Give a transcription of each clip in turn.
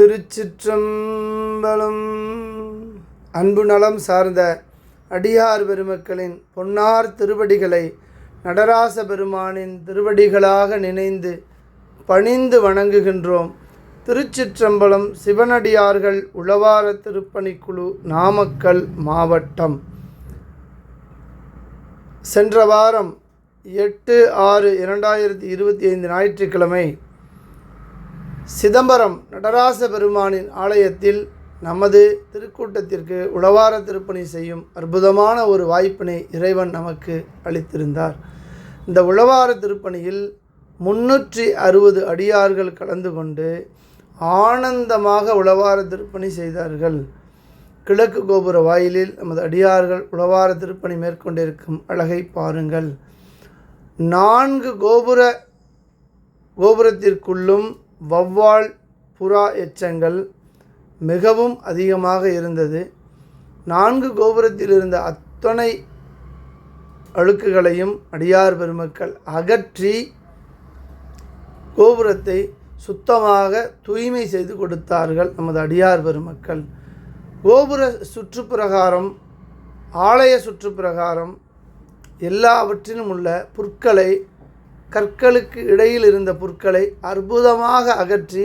திருச்சிற்றம்பலம். அன்பு நலம் சார்ந்த அடியார் பெருமக்களின் பொன்னார் திருவடிகளை நடராச பெருமானின் திருவடிகளாக நினைந்து பணிந்து வணங்குகின்றோம். திருச்சிற்றம்பலம் சிவனடியார்கள் உளவார திருப்பணிக்குழு நாமக்கல் மாவட்டம். சென்ற வாரம் எட்டு ஆறு இரண்டாயிரத்தி இருபத்தி ஐந்து ஞாயிற்றுக்கிழமை சிதம்பரம் நடராச பெருமானின் ஆலயத்தில் நமது திருக்கூட்டத்திற்கு உழவார திருப்பணி செய்யும் அற்புதமான ஒரு வாய்ப்பினை இறைவன் நமக்கு அளித்திருந்தார். இந்த உழவார திருப்பணியில் முன்னூற்றி அறுபது அடியார்கள் கலந்து கொண்டு ஆனந்தமாக உழவார திருப்பணி செய்தார்கள். கிழக்கு கோபுர வாயிலில் நமது அடியார்கள் உழவார திருப்பணி மேற்கொண்டிருக்கும் அழகை பாருங்கள். நான்கு கோபுர கோபுரத்திற்குள்ளும் வௌவால் புறா எச்சங்கள் மிகவும் அதிகமாக இருந்தது. நான்கு கோபுரத்தில் இருந்த அத்தனை அழுக்குகளையும் அடியார் பெருமக்கள் அகற்றி கோபுரத்தை சுத்தமாக தூய்மை செய்து கொடுத்தார்கள் நமது அடியார் பெருமக்கள். கோபுர சுற்றுப்பிரகாரம் ஆலய சுற்றுப்பிரகாரம் எல்லாவற்றிலும் உள்ள புற்களை கற்களுக்கு இடையில் இருந்த புற்களை அற்புதமாக அகற்றி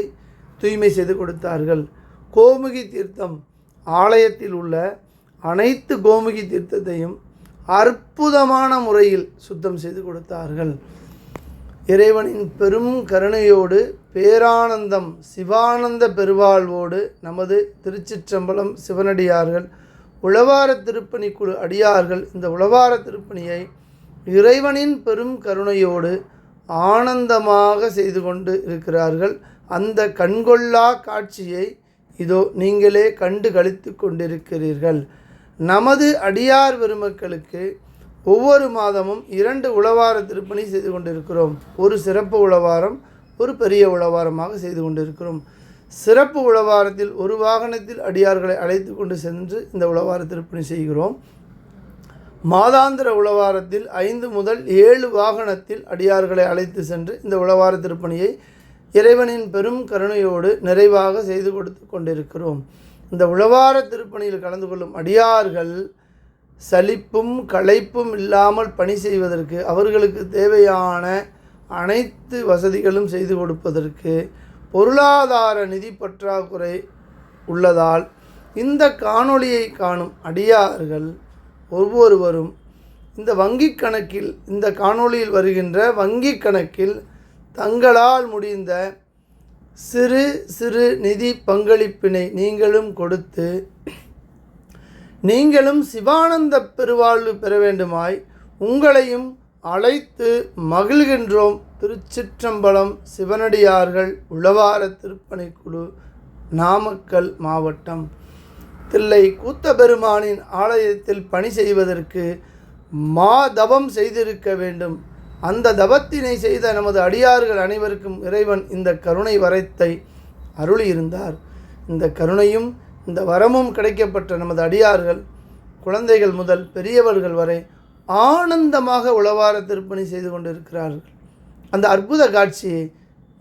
தூய்மை செய்து கொடுத்தார்கள். கோமுகி தீர்த்தம் ஆலயத்தில் உள்ள அனைத்து கோமுகி தீர்த்தத்தையும் அற்புதமான முறையில் சுத்தம் செய்து கொடுத்தார்கள். இறைவனின் பெரும் கருணையோடு பேரானந்தம் சிவானந்த பெருவாழ்வோடு நமது திருச்சிற்றம்பலம் சிவனடியார்கள் உழவார திருப்பணி குழு அடியார்கள் இந்த உழவார திருப்பணியை இறைவனின் பெரும் கருணையோடு ஆனந்தமாக செய்து கொண்டு இருக்கிறார்கள். அந்த கண்கொள்ளா காட்சியை இதோ நீங்களே கண்டு கழித்து கொண்டிருக்கிறீர்கள். நமது அடியார் பெருமக்களுக்கு ஒவ்வொரு மாதமும் இரண்டு உளவார திருப்பணி செய்து கொண்டிருக்கிறோம். ஒரு சிறப்பு உளவாரம் ஒரு பெரிய உளவாரமாக செய்து கொண்டிருக்கிறோம். சிறப்பு உளவாரத்தில் ஒரு வாகனத்தில் அடியார்களை அழைத்து கொண்டு சென்று இந்த உளவார திருப்பணி செய்கிறோம். மாதாந்திர உழவாரத்தில் ஐந்து முதல் ஏழு வாகனத்தில் அடியார்களை அழைத்து சென்று இந்த உழவார திருப்பணியை இறைவனின் பெரும் கருணையோடு நிறைவாக செய்து கொடுத்து கொண்டிருக்கிறோம். இந்த உழவார திருப்பணியில் கலந்து கொள்ளும் அடியார்கள் சலிப்பும் களைப்பும் இல்லாமல் பணி செய்வதற்கு அவர்களுக்கு தேவையான அனைத்து வசதிகளும் செய்து கொடுப்பதற்கு பொருளாதார நிதி பற்றாக்குறை உள்ளதால் இந்த காணொளியை காணும் அடியார்கள் ஒவ்வொருவரும் இந்த வங்கி கணக்கில் இந்த காணொளியில் வருகின்ற வங்கி கணக்கில் தங்களால் முடிந்த சிறு சிறு நிதி பங்களிப்பினை நீங்களும் கொடுத்து நீங்களும் சிவானந்த பெருவாழ்வு பெற வேண்டுமாய் உங்களையும் அழைத்து மகிழ்கின்றோம். திருச்சிற்றம்பலம் சிவனடியார்கள் உளவார திருப்பணிக்குழு நாமக்கல் மாவட்டம். தில்லை கூத்தபெருமானின் ஆலயத்தில் பணி செய்வதற்கு மா தவம் செய்திருக்க வேண்டும். அந்த தவத்தினை செய்த நமது அடியார்கள் அனைவருக்கும் இறைவன் இந்த கருணை வரத்தை அருளியிருந்தார். இந்த கருணையும் இந்த வரமும் கிடைக்கப்பட்ட நமது அடியார்கள் குழந்தைகள் முதல் பெரியவர்கள் வரை ஆனந்தமாக உளவார திருப்பணி செய்து கொண்டிருக்கிறார்கள். அந்த அற்புத காட்சியை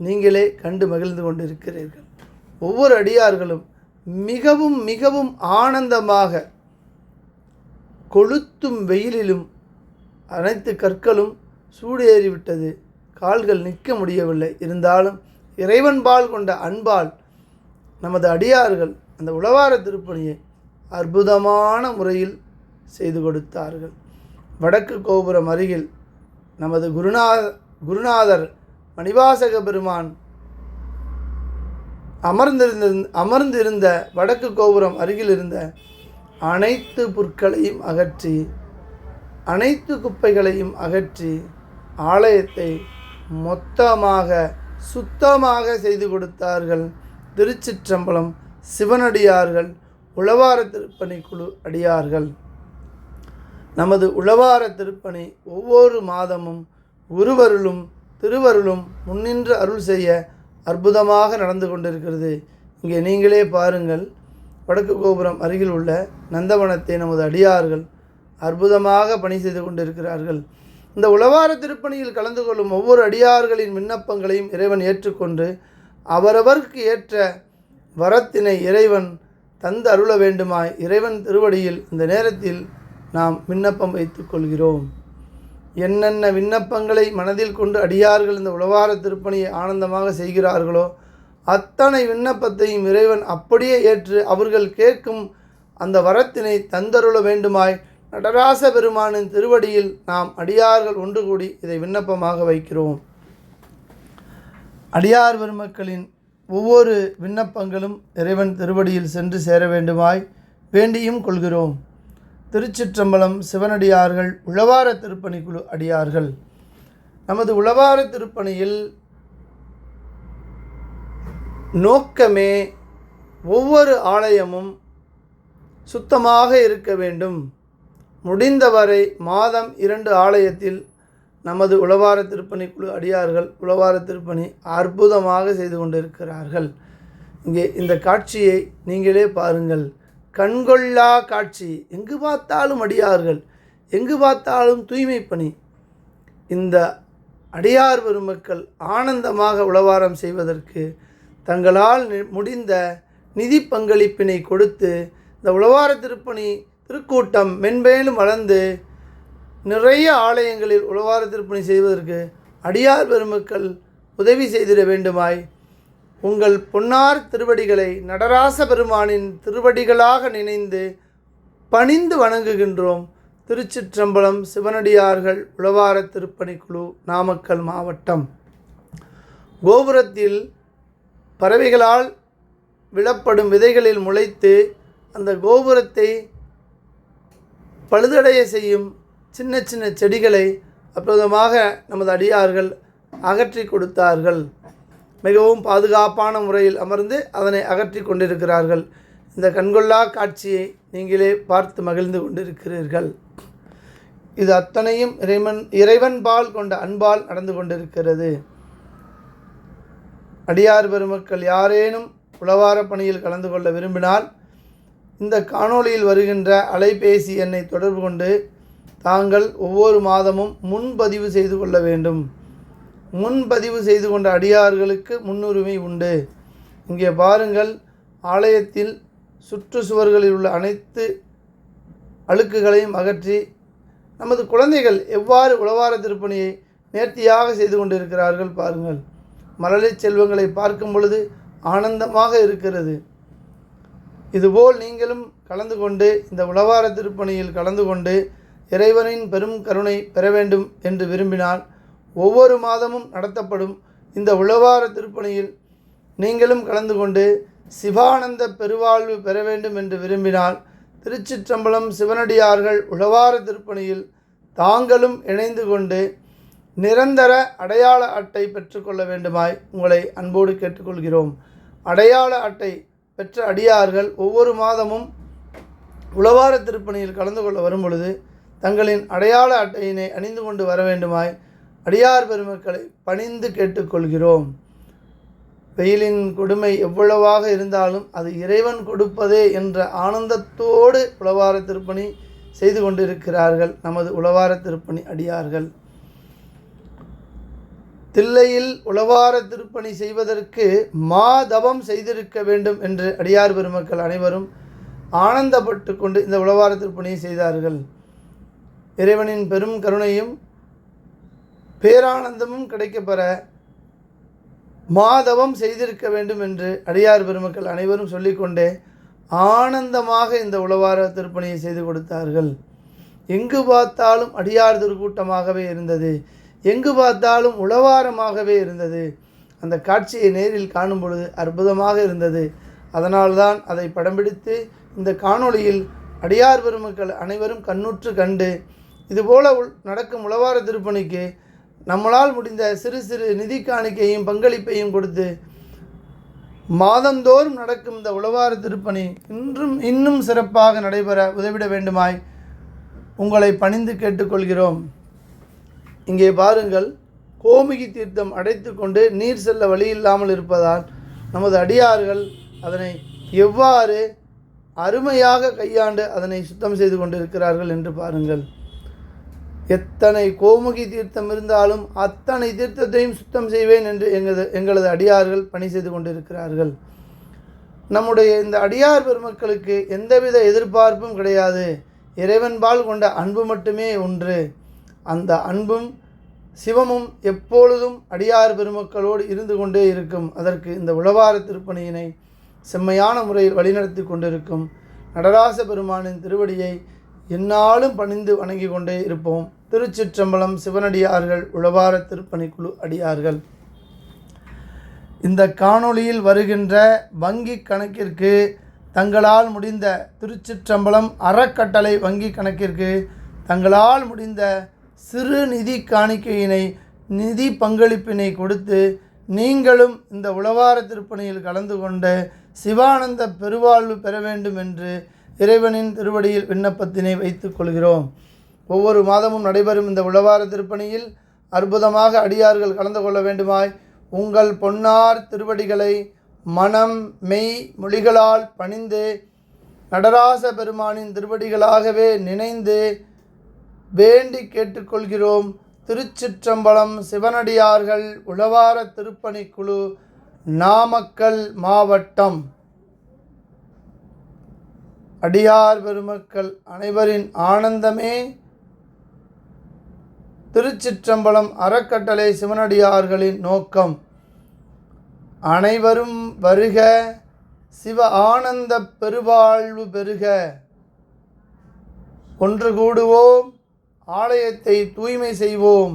நீங்களே கண்டு மகிழ்ந்து கொண்டிருக்கிறீர்கள். ஒவ்வொரு அடியார்களும் மிகவும் மிகவும் ஆனந்தமாக கொளுத்தும் வெயிலிலும் அனைத்து கற்களும் சூடேறிவிட்டது. கால்கள் நிற்க முடியவில்லை. இருந்தாலும் இறைவன்பால் கொண்ட அன்பால் நமது அடியார்கள் அந்த உளவார திருப்பணியை அற்புதமான முறையில் செய்து கொடுத்தார்கள். வடக்கு கோபுரம் அருகில் நமது குருநா குருநாதர் மணிவாசக பெருமான் அமர்ந்திருந்த அமர்ந்திருந்த வடக்கு கோபுரம் அருகில் இருந்த அனைத்து புற்களையும் அகற்றி அனைத்து குப்பைகளையும் அகற்றி ஆலயத்தை மொத்தமாக சுத்தமாக செய்து கொடுத்தார்கள். திருச்சிற்றம்பலம் சிவனடியார்கள் உழவார திருப்பணி குழு அடியார்கள். நமது உழவார திருப்பணி ஒவ்வொரு மாதமும் உருவருளும் திருவருளும் முன்னின்று அருள் செய்ய அற்புதமாக நடந்து கொண்டிருக்கிறது. இங்கே நீங்களே பாருங்கள். வடக்கு கோபுரம் அருகில் உள்ள நந்தவனத்தை நமது அடியார்கள் அற்புதமாக பணி செய்து கொண்டிருக்கிறார்கள். இந்த உளவார திருப்பணியில் கலந்து கொள்ளும் ஒவ்வொரு அடியார்களின் விண்ணப்பங்களையும் இறைவன் ஏற்றுக்கொண்டு அவரவருக்கு ஏற்ற வரத்தினை இறைவன் தந்து அருள வேண்டுமாய் இறைவன் திருவடியில் இந்த நேரத்தில் நாம் விண்ணப்பம் வைத்துக் கொள்கிறோம். என்னென்ன விண்ணப்பங்களை மனதில் கொண்டு அடியார்கள் இந்த உழவார திருப்பணியை ஆனந்தமாக செய்கிறார்களோ அத்தனை விண்ணப்பத்தையும் இறைவன் அப்படியே ஏற்று அவர்கள் கேட்கும் அந்த வரத்தினை தந்தருள வேண்டுமாய் நடராச பெருமானின் திருவடியில் நாம் அடியார்கள் ஒன்று கூடி இதை விண்ணப்பமாக வைக்கிறோம். அடியார் பெருமக்களின் ஒவ்வொரு விண்ணப்பங்களும் இறைவன் திருவடியில் சென்று சேர வேண்டுமாய் வேண்டியும் கொள்கிறோம். திருச்சிற்றம்பலம் சிவனடியார்கள் உழவார திருப்பணிக்குழு அடியார்கள். நமது உழவார திருப்பணியில் நோக்கமே ஒவ்வொரு ஆலயமும் சுத்தமாக இருக்க வேண்டும். முடிந்தவரை மாதம் இரண்டு ஆலயத்தில் நமது உழவார திருப்பணி குழு அடியார்கள் உழவார திருப்பணி அற்புதமாக செய்து கொண்டிருக்கிறார்கள். இங்கே இந்த காட்சியை நீங்களே பாருங்கள். கண்கொள்ளா காட்சி. எங்கு பார்த்தாலும் அடியார்கள் எங்கு பார்த்தாலும் தூய்மை பணி. இந்த அடியார் பெருமக்கள் ஆனந்தமாக உழவாரம் செய்வதற்கு தங்களால் நி- முடிந்த நிதி பங்களிப்பினை கொடுத்து இந்த உழவார திருப்பணி திருக்கூட்டம் மென்மேலும் வளர்ந்து நிறைய ஆலயங்களில் உழவார திருப்பணி செய்வதற்கு அடியார் பெருமக்கள் உதவி செய்திட வேண்டுமாய் உங்கள் பொன்னார் திருவடிகளை நடராச பெருமானின் திருவடிகளாக நினைந்து பணிந்து வணங்குகின்றோம். திருச்சிற்றம்பலம் சிவனடியார்கள் உழவார திருப்பணிக்குழு நாமக்கல் மாவட்டம். கோபுரத்தில் பறவைகளால் விழப்படும் விதைகளில் முளைத்து அந்த கோபுரத்தை பழுதடைய செய்யும் சின்ன சின்ன செடிகளை அற்புதமாக நமது அடியார்கள் அகற்றி கொடுத்தார்கள். மிகவும் பாதுகாப்பான முறையில் அமர்ந்து அதனை அகற்றி கொண்டிருக்கிறார்கள். இந்த கண்கொள்ளா காட்சியை நீங்களே பார்த்து மகிழ்ந்து கொண்டிருக்கிறீர்கள். இது அத்தனையும் இறைவன் இறைவன் பால் கொண்ட அன்பால் நடந்து கொண்டிருக்கிறது. அடியார் பெருமக்கள் யாரேனும் உளவார பணியில் கலந்து கொள்ள விரும்பினால் இந்த காணொளியில் வருகின்ற அலைபேசி எண்ணை தொடர்பு கொண்டு தாங்கள் ஒவ்வொரு மாதமும் முன்பதிவு செய்து கொள்ள வேண்டும். முன்பதிவு செய்து கொண்ட அடியார்களுக்கு முன்னுரிமை உண்டு. இங்கே பாருங்கள் ஆலயத்தில் சுற்றுச்சுவர்களில் உள்ள அனைத்து அழுக்குகளையும் அகற்றி நமது குழந்தைகள் எவ்வாறு உழவார திருப்பணியை நேர்த்தியாக செய்து கொண்டிருக்கிறார்கள் பாருங்கள். மழலை செல்வங்களை பார்க்கும் பொழுது ஆனந்தமாக இருக்கிறது. இதுபோல் நீங்களும் கலந்து கொண்டு இந்த உழவார திருப்பணியில் கலந்து கொண்டு இறைவனின் பெரும் கருணை பெற வேண்டும் என்று விரும்பினால் ஒவ்வொரு மாதமும் நடத்தப்படும் இந்த உழவார திருப்பணியில் நீங்களும் கலந்து கொண்டு சிவானந்த பெருவாழ்வு பெற வேண்டும் என்று விரும்பினால் திருச்சிற்றம்பலம் சிவனடியார்கள் உழவார திருப்பணியில் தாங்களும் இணைந்து கொண்டு நிரந்தர அடையாள அட்டை பெற்றுக்கொள்ள வேண்டுமாய் உங்களை அன்போடு கேட்டுக்கொள்கிறோம். அடையாள அட்டை பெற்ற அடியார்கள் ஒவ்வொரு மாதமும் உழவார திருப்பணியில் கலந்து கொள்ள வரும் பொழுது தங்களின் அடையாள அட்டையினை அணிந்து கொண்டு வர வேண்டுமாய் அடியார் பெருமக்களை பணிந்து கேட்டுக்கொள்கிறோம். வெயிலின் கொடுமை எவ்வளவாக இருந்தாலும் அது இறைவன் கொடுப்பதே என்ற ஆனந்தத்தோடு உழவார திருப்பணி செய்து கொண்டிருக்கிறார்கள் நமது உழவார திருப்பணி அடியார்கள். தில்லையில் உழவார திருப்பணி செய்வதற்கு மாதவம் செய்திருக்க வேண்டும் என்று அடியார் பெருமக்கள் அனைவரும் ஆனந்தப்பட்டு கொண்டு இந்த உழவார திருப்பணியை செய்தார்கள். இறைவனின் பெரும் கருணையும் பேரானந்தமும் கிடைக்கப்பெற மாதவம் செய்திருக்க வேண்டும் என்று அடியார் பெருமக்கள் அனைவரும் சொல்லிக்கொண்டே ஆனந்தமாக இந்த உழவார திருப்பணியை செய்து கொடுத்தார்கள். எங்கு பார்த்தாலும் அடியார் திருக்கூட்டமாகவே இருந்தது. எங்கு பார்த்தாலும் உளவாரமாகவே இருந்தது. அந்த காட்சியை நேரில் காணும் பொழுது அற்புதமாக இருந்தது. அதனால்தான் அதை படம் பிடித்து இந்த காணொளியில் அடியார் பெருமக்கள் அனைவரும் கண்ணுற்று கண்டு இதுபோல உள்- நடக்கும் உளவார திருப்பணிக்கு நம்மளால் முடிந்த சிறு சிறு நிதி காணிக்கையும் பங்களிப்பையும் கொடுத்து மாதந்தோறும் நடக்கும் இந்த உழவார திருப்பணி இன்றும் இன்னும் சிறப்பாக நடைபெற உதவிட வேண்டுமாய் உங்களை பணிந்து கேட்டுக்கொள்கிறோம். இங்கே பாருங்கள் கோமுகி தீர்த்தம் அடைத்து கொண்டு நீர் செல்ல வழி இல்லாமல் இருப்பதால் நமது அடியார்கள் அதனை எவ்வாறு அருமையாக கையாண்டு அதனை சுத்தம் செய்து கொண்டிருக்கிறார்கள் என்று பாருங்கள். எத்தனை கோமுகி தீர்த்தம் இருந்தாலும் அத்தனை தீர்த்தத்தையும் சுத்தம் செய்வேன் என்று எங்களது எங்களது அடியார்கள் பணி செய்து கொண்டிருக்கிறார்கள். நம்முடைய இந்த அடியார் பெருமக்களுக்கு எந்தவித எதிர்பார்ப்பும் கிடையாது. இறைவன்பால் கொண்ட அன்பு மட்டுமே ஒன்று. அந்த அன்பும் சிவமும் எப்பொழுதும் அடியார் பெருமக்களோடு இருந்து கொண்டே இருக்கும். அதற்கு இந்த உழவார திருப்பணியினை செம்மையான முறையில் வழிநடத்தி கொண்டிருக்கும் நடராச பெருமானின் திருவடியை எந்நாளும் பணிந்து வணங்கி கொண்டே இருப்போம். திருச்சிற்றம்பலம் சிவனடியார்கள் உழவார திருப்பணிக்குழு அடியார்கள். இந்த காணொளியில் வருகின்ற வங்கி கணக்கிற்கு தங்களால் முடிந்த திருச்சிற்றம்பலம் அறக்கட்டளை வங்கி கணக்கிற்கு தங்களால் முடிந்த சிறு நிதி காணிக்கையினை நிதி பங்களிப்பினை கொடுத்து நீங்களும் இந்த உழவார திருப்பணியில் கலந்து கொண்டு சிவானந்த பெருவாழ்வு பெற வேண்டும் என்று இறைவனின் திருவடியில் விண்ணப்பத்தினை வைத்துக் கொள்கிறோம். ஒவ்வொரு மாதமும் நடைபெறும் இந்த உழவார திருப்பணியில் அற்புதமாக அடியார்கள் கலந்து கொள்ள வேண்டுமாய் உங்கள் பொன்னார் திருவடிகளை மனம் மெய் மொழிகளால் பணிந்து நடராச பெருமானின் திருவடிகளாகவே நினைந்து வேண்டி கேட்டுக்கொள்கிறோம். திருச்சிற்றம்பலம் சிவனடியார்கள் உழவார திருப்பணிக்குழு நாமக்கல் மாவட்டம். அடியார் பெருமக்கள் அனைவரின் ஆனந்தமே. திருச்சிற்றம்பலம் அறக்கட்டளை சிவனடியார்களின் நோக்கம். அனைவரும் வருக சிவ ஆனந்த பெருவாழ்வு பெருக. ஒன்று கூடுவோம் ஆலயத்தை தூய்மை செய்வோம்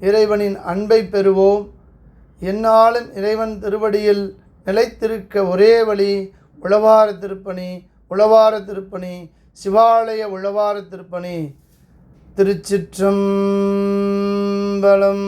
இறைவனின் அன்பை பெறுவோம். என்னாலும் இறைவன் திருவடியில் நிலைத்திருக்க ஒரே வழி உழவார திருப்பணி உழவார திருப்பணி சிவாலய உழவார திருப்பணி திருச்சிற்றம்பலம்.